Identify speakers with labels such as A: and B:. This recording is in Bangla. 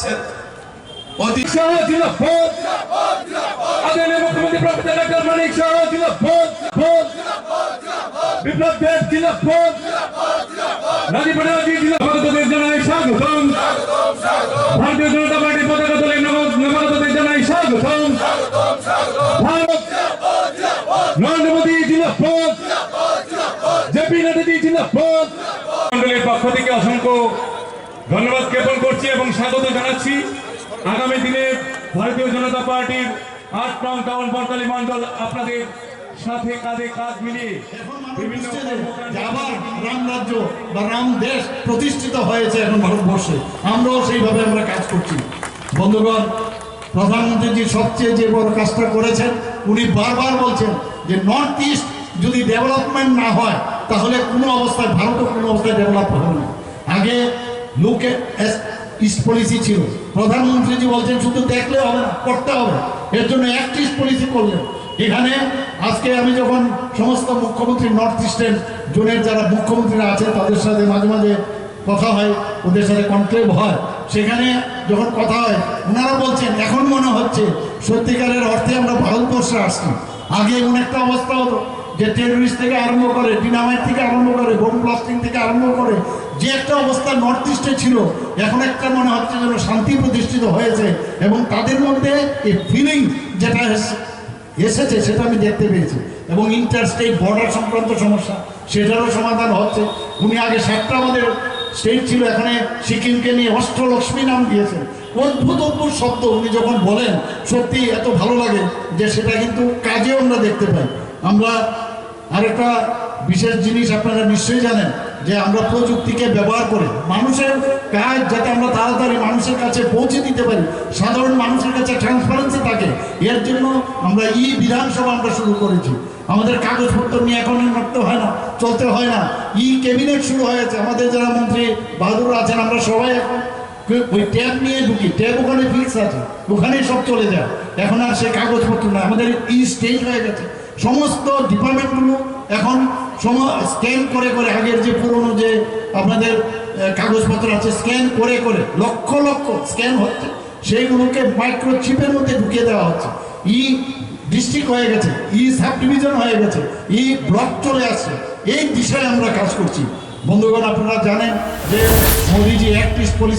A: করেছেন। অতি
B: শাহ জিলাফত আদরণীয় মুখ্যমন্ত্রী প্রফেসর ডক্টর মানিক শাহ জিলাফত বিপ্লব দেব জিলাফত রাজীব ব্যানার্জি জিলাফতদের জানাই স্বাগতম। ভারতীয় জনতা পার্টির পতাকা দলে নবাগতদের জানাই স্বাগতম। ভারত নরেন্দ্র মোদী জিলাফত জেপি নাড্ডাজি জিলাফত মন্ডলের পক্ষ থেকে অসংখ্য ধন্যবাদ জ্ঞাপন করছি এবং স্বাগত জানাচ্ছি আগামী দিনে ভারতীয় জনতা পার্টির আট নং টাউন বরতালি মন্ডল আপনাদের সাথে কাঁধে কাঁধ মিলিয়ে
C: আবার বা প্রতিষ্ঠিত হয়েছে এখন ভারতবর্ষে, আমরাও সেইভাবে আমরা কাজ করছি। সবচেয়ে যে কাজটা করেছেন, উনি বারবার বলছেন যে নর্থ ইস্ট যদি ডেভেলপমেন্ট না হয়, তাহলে কোনো অবস্থায় কোনো অবস্থায় ডেভেলপ হবে না। আগে লুকে ইস্ট পলিসি ছিল। প্রধানমন্ত্রীজি বলছেন, শুধু দেখলে হবে না, করতে হবে। এর জন্য অ্যাক্ট ইস্ট পলিসি করলেন। এখানে আজকে আমি যখন সমস্ত মুখ্যমন্ত্রী নর্থ ইস্টের জোনের যারা মুখ্যমন্ত্রীরা আছে, তাদের সাথে মাঝে মাঝে কথা হয়, ওদের সাথে কনক্লেভ হয়। সেখানে যখন কথা হয়, ওনারা বলছেন, এখন মনে হচ্ছে সত্যিকারের অর্থে আমরা ভারতবর্ষে আসছি। আগে এমন একটা অবস্থা হতো যে টেরোরিস্ট থেকে আরম্ভ করে ডিনামাইট থেকে আরম্ভ করে আরম্ভ করে, যে একটা অবস্থা নর্থ ইস্টে ছিল, এখন একটা মনে হচ্ছে যেন শান্তি প্রতিষ্ঠিত হয়েছে এবং তাদের মধ্যে এই ফিলিং যেটা এস- এসেছে সেটা আমি দেখতে পেয়েছি। এবং ইন্টার স্টেট বর্ডার সংক্রান্ত সমস্যা, সেটারও সমাধান হচ্ছে। উনি আগে সাতটা আমাদের স্টেট ছিল, এখানে সিকিমকে নিয়ে অষ্টলক্ষ্মী নাম দিয়েছেন অদ্ভুত অদ্ভুত শব্দ উনি যখন বলেন সত্যি এত ভালো লাগে যে সেটা কিন্তু কাজেও আমরা দেখতে পাই। আমরা আরেকটা বিশেষ জিনিস আপনারা নিশ্চয়ই জানেন যে আমরা প্রযুক্তিকে ব্যবহার করে মানুষের কাজ যাতে আমরা তাড়াতাড়ি মানুষের কাছে পৌঁছে দিতে পারি, সাধারণ মানুষের কাছে ট্রান্সপারেন্সি থাকে, এর জন্য আমরা ই বিধানসভা আমরা শুরু করেছি। আমাদের কাগজপত্র নিয়ে এখন মারতে হয় না, চলতে হয় না। ই ক্যাবিনেট শুরু হয়েছে, আমাদের যারা মন্ত্রী বাহাদুর আছেন, আমরা সবাই এখন ওই ট্যাব নিয়ে ঢুকি, ট্যাব ওখানে ফিক্স আছে, ওখানেই সব চলে যায়। এখন আর সে কাগজপত্র না আমাদের ই স্টেজ হয়ে গেছে। সমস্ত ডিপার্টমেন্টগুলো এখন স্ক্যান করে করে, আগের যে পুরনো যে আপনাদের কাগজপত্র আছে স্ক্যান করে করে, লক্ষ লক্ষ স্ক্যান হচ্ছে, সেইগুলোকে মাইক্রোচিপের মধ্যে ঢুকিয়ে দেওয়া হচ্ছে। ই ডিস্ট্রিক্ট হয়ে গেছে, ই সাব ডিভিশন হয়ে গেছে, ই ব্লক চলে আসছে। এই দিশায় আমরা কাজ করছি। বন্ধুগণ, আপনারা জানেন যে মোদিজি অ্যাক্ট পলিসি